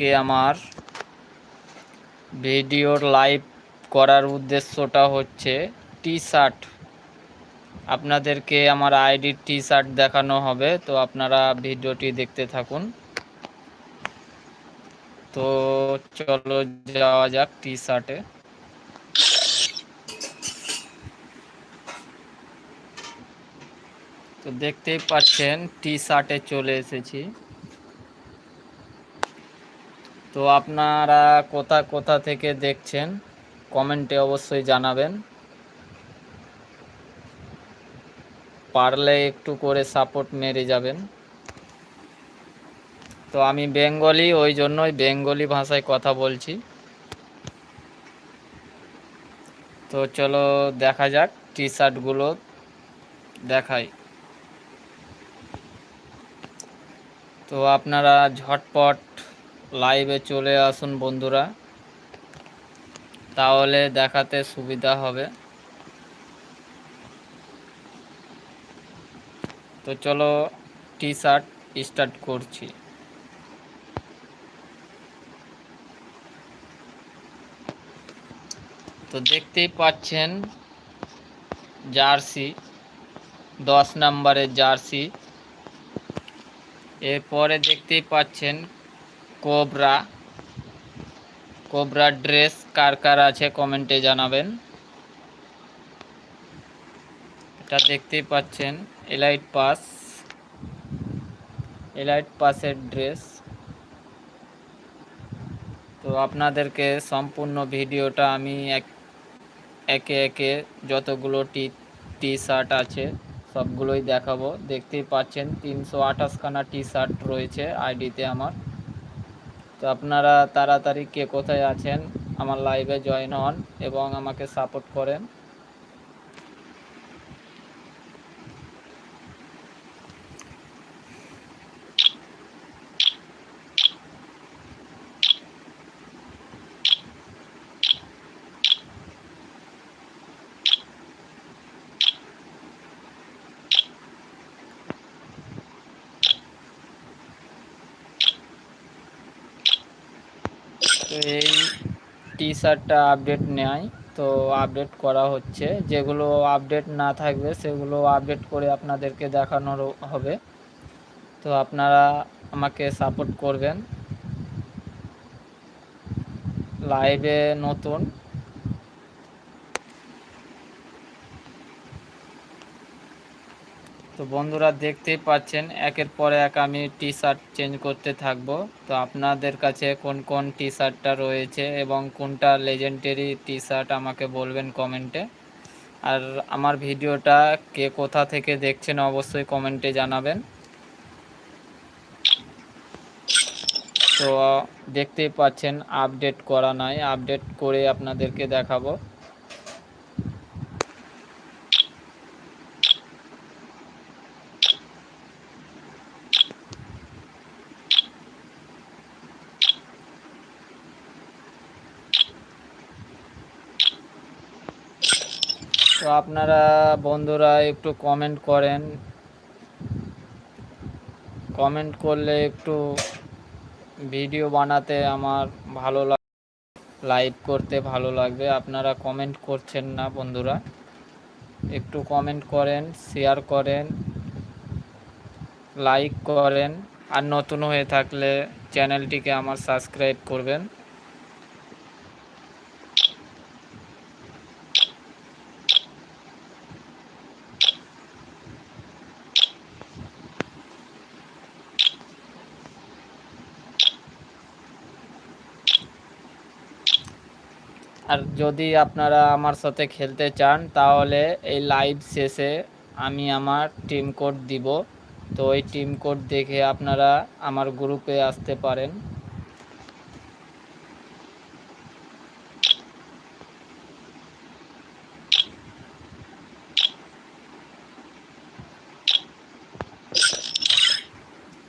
আজকে আমার ভিডিওর লাইভ করার উদ্দেশ্যটা হচ্ছে টি শার্ট আপনাদেরকে আমার আইডির টি শার্ট দেখানো হবে, তো আপনারা ভিডিওটি দেখতে থাকুন। তো চলো যাওয়া যাক টি শার্টে তো দেখতেই পাচ্ছেন টি শার্টে চলে এসেছি। তো আপনারা কোথা কোথা থেকে দেখছেন, কমেন্টে অবশ্যই জানাবেন। পারলে একটু করে সাপোর্ট মেরে যাবেন। তো আমি বেঙ্গলি, ওই জন্যই বেঙ্গলি ভাষায় কথা বলছি। তো চলো দেখা যাক টি শার্টগুলো দেখাই। তো আপনারা ঝটপট লাইভে চলে আসুন বন্ধুরা। তাহলে দেখাতে সুবিধা হবে। তো চলো টি শার্ট স্টার্ট করছি। তো দেখতেই পাচ্ছেন জার্সি, দশ নম্বরের জার্সি। এরপরে দেখতেই পাচ্ছেন কোবরা। কোবরা ড্রেস কার কার আছে কমেন্টে জানাবেন। এটা দেখতেই পাচ্ছেন এলাইট পাস এলাইট পাসের ড্রেস। তো আপনাদেরকে সম্পূর্ণ ভিডিওটা আমি এক, একে একে যতগুলো টি টি শার্ট আছে, সবগুলোই দেখাবো। দেখতেই পাচ্ছেন, তিনশো আঠাশখানা টি শার্ট রয়েছে আইডিতে আমার। তো আপনারা তাড়াতাড়ি কে কোথায় আছেন আমার লাইভে জয়েন হন এবং আমাকে সাপোর্ট করেন। তো এই টি শার্টটা আপডেট নেয়। তো আপডেট করা হচ্ছে। যেগুলো আপডেট না থাকবে, সেগুলো আপডেট করে আপনাদেরকে দেখানোর হবে। তো আপনারা আমাকে সাপোর্ট করবেন। লাইভে নতুন। তো বন্ধুরা দেখতেই পাচ্ছেন, একের পর এক আমি টি শার্ট চেঞ্জ করতে থাকব। তো আপনাদের কাছে কোন কোন টি শার্টটা রয়েছে এবং কোনটা লেজেন্ডারি টি শার্ট আমাকে বলবেন কমেন্টে আর আমার ভিডিওটা কে কোথা থেকে দেখছেন অবশ্যই কমেন্টে জানাবেন। তো দেখতেই পাচ্ছেন আপডেট করা নাই আপডেট করে আপনাদেরকে দেখাবো। তো আপনারা বন্ধুরা একটু কমেন্ট করেন। কমেন্ট করলে একটু ভিডিও বানাতে আমার ভালো লাগ লাইভ করতে ভালো লাগবে। আপনারা কমেন্ট করছেন না বন্ধুরা। একটু কমেন্ট করেন শেয়ার করেন লাইক করেন। আর নতুন হয়ে থাকলে চ্যানেলটিকে আমার সাবস্ক্রাইব করবেন। আর যদি আপনারা আমার সাথে খেলতে চান, তাহলে এই লাইভ শেষে আমি আমার টিম কোড দিব। তো ওই টিম কোড দেখে আপনারা আমার গ্রুপে আসতে পারেন।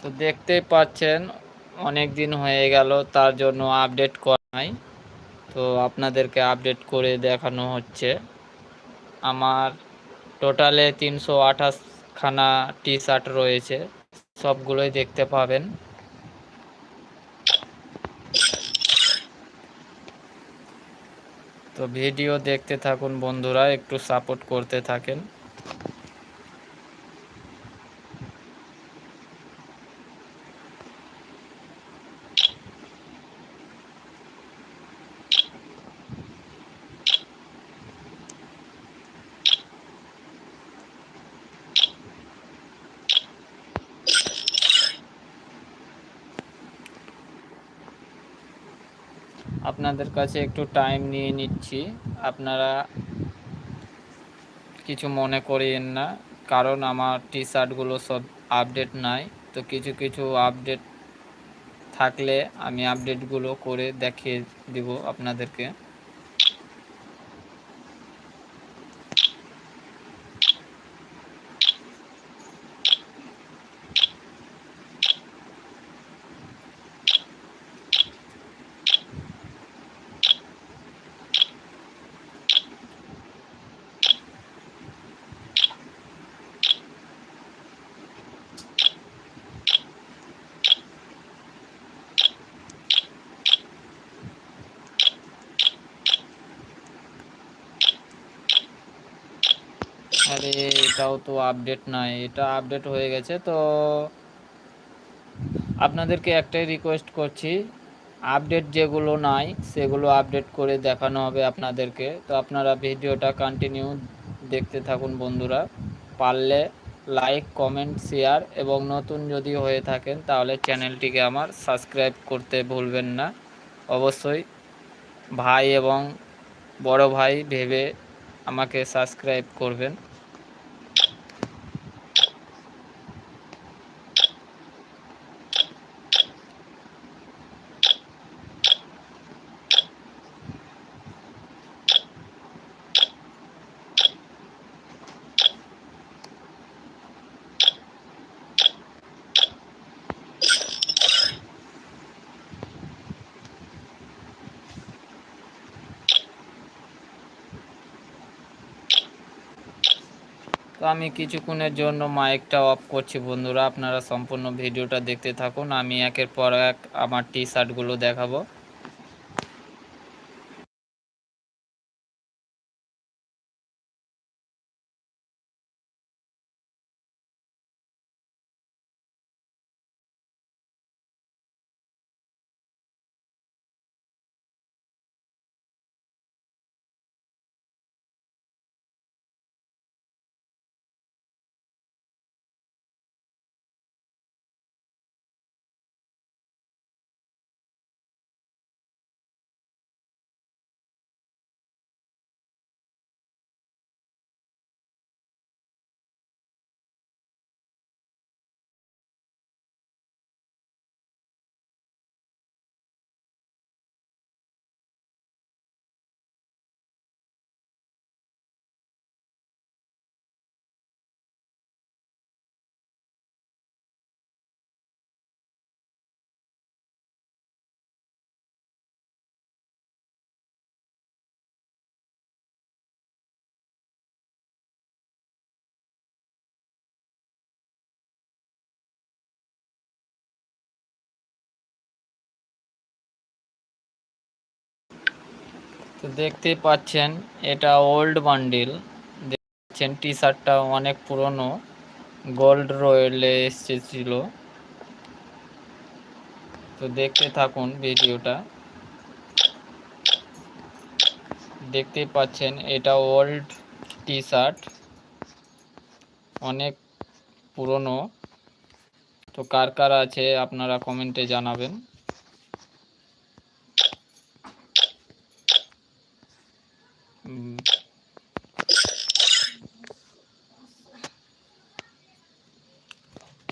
তো দেখতেই পাচ্ছেন, অনেক দিন হয়ে গেল, তার জন্য আপডেট করা নাই। তো আপনাদেরকে আপডেট করে দেখানো হচ্ছে। আমার টোটালে তিনশো আঠাশখানা টি শার্ট রয়েছে, সবগুলোই দেখতে পাবেন। তো ভিডিও দেখতে থাকুন বন্ধুরা, একটু সাপোর্ট করতে থাকেন। আপনাদের কাছে একটু টাইম নিয়ে নিচ্ছি। আপনারা কিছু মনে করিয়েন না, কারণ আমার টি শার্টগুলো সব আপডেট নাই। তো কিছু কিছু আপডেট থাকলে আমি আপডেটগুলো করে দেখিয়ে দিব আপনাদেরকে। আরে এটাও তো আপডেট নাই, এটা আপডেট হয়ে গেছে, তো আপনাদেরকে একটাই রিকোয়েস্ট করছি আপডেট যেগুলো নাই, সেগুলো আপডেট করে দেখানো হবে আপনাদেরকে, তো আপনারা ভিডিওটা কন্টিনিউ দেখতে থাকুন বন্ধুরা, পারলে লাইক কমেন্ট শেয়ার এবং নতুন যদি হয়ে থাকেন তাহলে চ্যানেলটিকে আমার সাবস্ক্রাইব করতে ভুলবেন না, অবশ্যই ভাই এবং বড় ভাই ভেবে আমাকে সাবস্ক্রাইব করবেন। তো আমি কিছুক্ষণের জন্য মাইকটা অফ করছি বন্ধুরা। আপনারা সম্পূর্ণ ভিডিওটা দেখতে থাকুন। আমি একের পর এক আমার টি শার্টগুলো দেখাবো। তো দেখতেই পাচ্ছেন, এটা ওল্ড বান্ডিল দেখছেন টি শার্টটা অনেক পুরনো। গোল্ড রয়েলে এসেছিল। তো দেখতে থাকুন ভিডিওটা। দেখতেই পাচ্ছেন, এটা ওল্ড টি শার্ট অনেক পুরনো। তো কার কার আছে আপনারা কমেন্টে জানাবেন।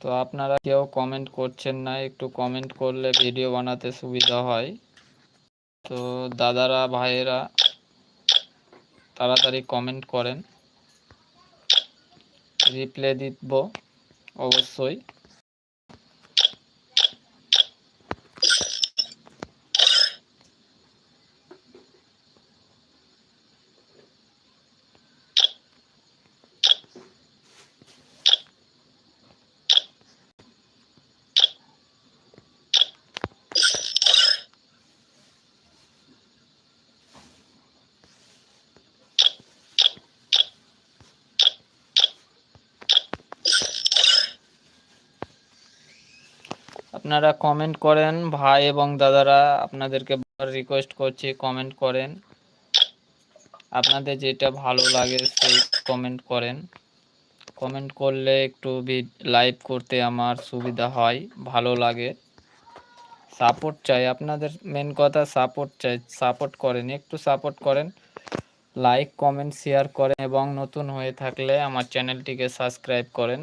তো আপনারা কেউ কমেন্ট করছেন না, একটু কমেন্ট করলে ভিডিও বানাতে সুবিধা হয়। তো দাদারা, ভাইয়েরা, তাড়াতাড়ি কমেন্ট করেন। রিপ্লাই দিব, অবশ্যই। আপনারা কমেন্ট করেন, ভাই এবং দাদারা আপনাদেরকে রিকোয়েস্ট করছি কমেন্ট করেন। আপনাদের যেটা ভালো লাগে সেই কমেন্ট করেন। কমেন্ট করলে একটু লাইভ করতে আমার সুবিধা হয়, ভালো লাগে। সাপোর্ট চাই, আপনাদের মেন কথা সাপোর্ট চাই সাপোর্ট করেন, একটু সাপোর্ট করেন। লাইক কমেন্ট শেয়ার করেন এবং নতুন হয়ে থাকলে আমার চ্যানেলটিকে সাবস্ক্রাইব করেন।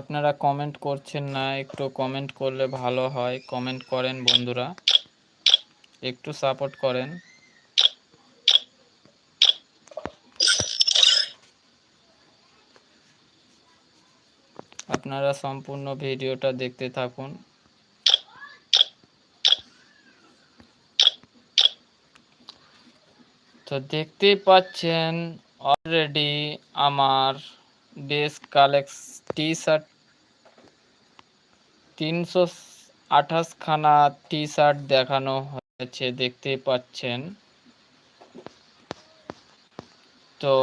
আপনারা কমেন্ট করছেন না, একটু কমেন্ট করলে ভালো হয়। কমেন্ট করেন বন্ধুরা। একটু সাপোর্ট করেন। আপনারা সম্পূর্ণ ভিডিওটা দেখতে থাকুন। তো দেখতেই পাচ্ছেন অলরেডি আমার বেস্ট কালেক্স টি শার্ট তিনশো আঠাশখানা টি শার্ট দেখানো হয়েছে দেখতে পাচ্ছেন। তো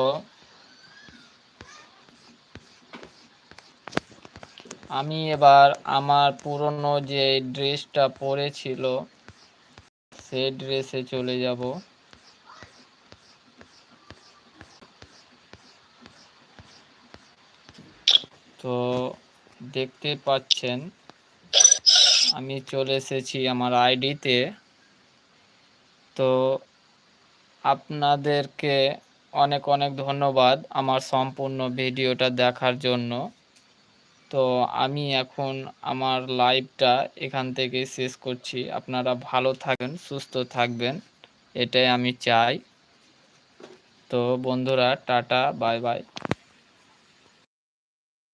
আমি এবার আমার পুরনো যে ড্রেসটা পরেছিল, সেই ড্রেসে চলে যাব। তো দেখতে পাচ্ছেন, আমি চলে এসেছি আমার আইডিতে। তো আপনাদেরকে অনেক অনেক ধন্যবাদ আমার সম্পূর্ণ ভিডিওটা দেখার জন্য। তো আমি এখন আমার লাইভটা এখান থেকে শেষ করছি। আপনারা ভালো থাকবেন সুস্থ থাকবেন, এটাই আমি চাই। তো বন্ধুরা, টাটা, বাই বাই।